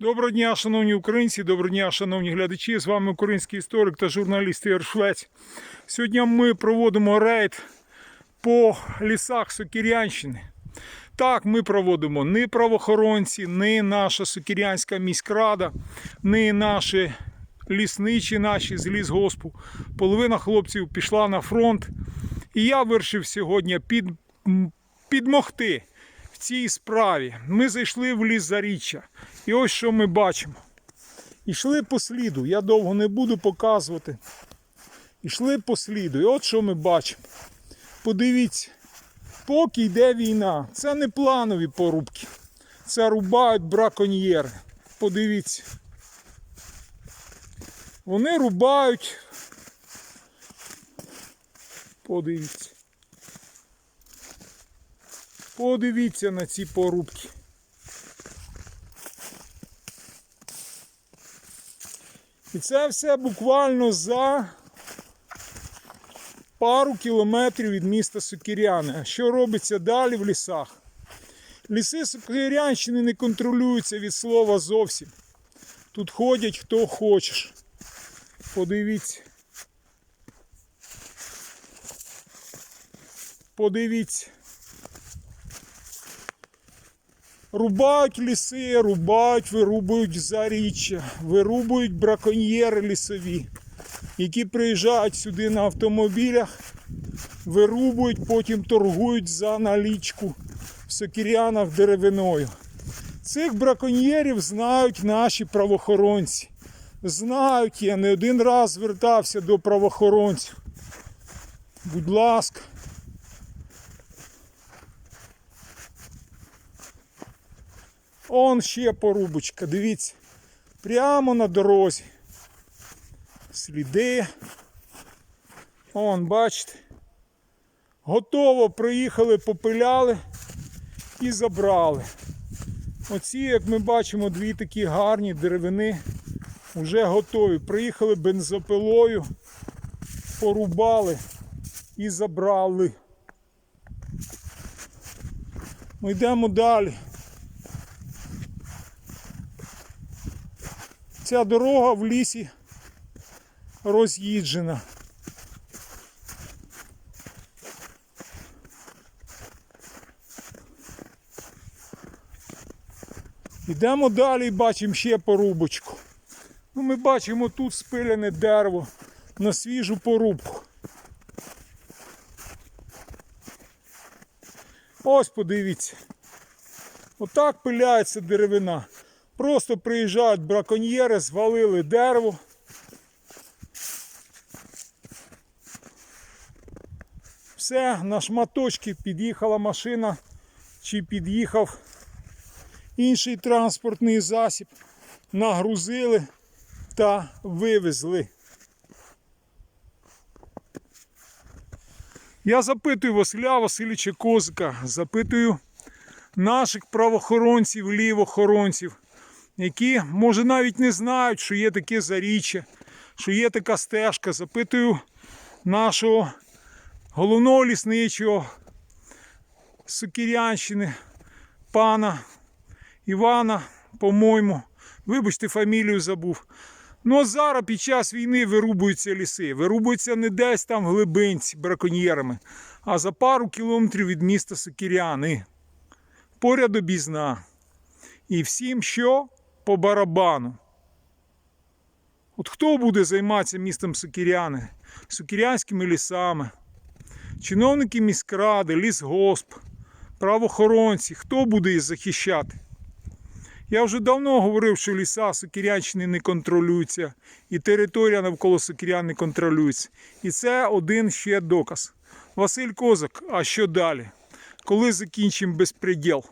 Доброго дня, шановні українці, доброго дня, шановні глядачі. З вами український історик та журналіст Ігор Швець. Сьогодні ми проводимо рейд по лісах Сокірянщини. Так, ми проводимо не правоохоронці, не наша Сокірянська міськрада, не наші лісничі наші з лісгоспу. Половина хлопців пішла на фронт. І я вирішив сьогодні під, підмогти в цій справі. Ми зайшли в ліс Заріччя. І ось що ми бачимо. Ішли по сліду, я довго не буду показувати. Ішли по сліду. І от що ми бачимо. Подивіться, поки йде війна. Це не планові порубки. Це рубають браконьєри. Подивіться. Вони рубають. Подивіться. Подивіться на ці порубки. І це все буквально за пару кілометрів від міста Сокіряни. А що робиться далі в лісах? Ліси Сокирянщини не контролюються від слова зовсім. Тут ходять хто хочеш. Подивіться. Подивіться. Рубають ліси, рубають, вирубують заріччя, вирубують браконьєри лісові, які приїжджають сюди на автомобілях, вирубують, потім торгують за налічку в сокірянах деревиною. Цих браконьєрів знають наші правоохоронці. Знають, я не один раз звертався до правоохоронців. Будь ласка. Он ще порубочка, дивіться. Прямо на дорозі. Сліди. Он, бачите. Готово приїхали, попиляли і забрали. Оці, як ми бачимо, дві такі гарні деревини вже готові. Приїхали бензопилою, порубали і забрали. Ми йдемо далі. Ця дорога в лісі роз'їджена. Йдемо далі і бачимо ще порубочку. Ну, ми бачимо тут спилене дерево на свіжу порубку. Ось подивіться. Отак пиляється деревина. Просто приїжджають браконьєри, звалили дерево. Все, на шматочки під'їхала машина чи під'їхав інший транспортний засіб, нагрузили та вивезли. Я запитую Василя Васильовича Козика, запитую наших правоохоронців, лівохоронців, які, може, навіть не знають, що є таке заріччя, що є така стежка. Запитую нашого головного лісничого Сокірянщини, пана Івана, по-моєму, вибачте, фамілію забув. Ну а зараз під час війни вирубуються ліси. Вирубуються не десь там в глибинці браконьєрами, а за пару кілометрів від міста Сокіряни. Поряд обізна. І всім що по барабану. От хто буде займатися містом Сокіряни, сокірянськими лісами, чиновники міськради, лісгосп, правоохоронці, хто буде їх захищати? Я вже давно говорив, що ліса Сокірянщини не контролюються, і територія навколо Сокірян не контролюється. І це один ще доказ. Василь Козак, а що далі? Коли закінчимо безпреділ?